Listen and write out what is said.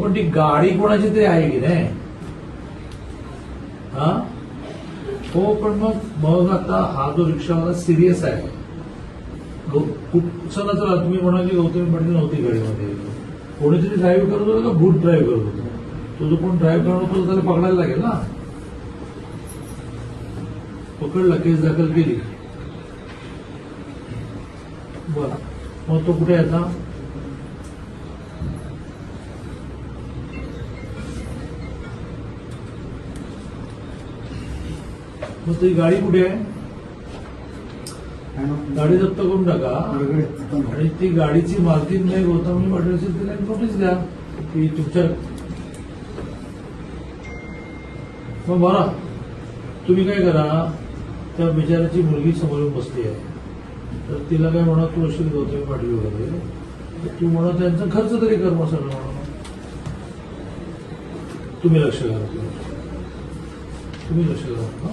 पण ती गाडी कोणाची तरी आहे की नाही? हा? हो पण मग मग आता हा जो रिक्षावाला सिरियस आहे. गौ- कुठ- चला चला तुम्ही म्हणाल की गौतमी पाटील नव्हती गाडीमध्ये. कोणीतरी ड्राईव्ह करत होतं का? भूत ड्राईव्ह करत होतं. तो जो कोण ड्राईव्ह करत होतो त्याला पकडायला लागेल ना? पकडला केस दाखल केली. बरं. मग तो कुठे आहे आता? मग ती गाडी कुठे आहे? गाडी जप्त करून टाका. आणि ती गाडीची मालकीन नाही गौतमी पाटील असेल तिला नोटीस द्या. की तुमच्या मग बरा तुम्ही काय करा? त्या बिचाराची मुलगी समोरून बसली आहे. तर तिला काय म्हणा तू असेल गौतमी पाटील वगैरे. तर तू म्हणा त्यांचा खर्च तरी कर मग सगळं म्हणा. तुम्ही लक्ष घाला. तुम्ही लक्ष घाला?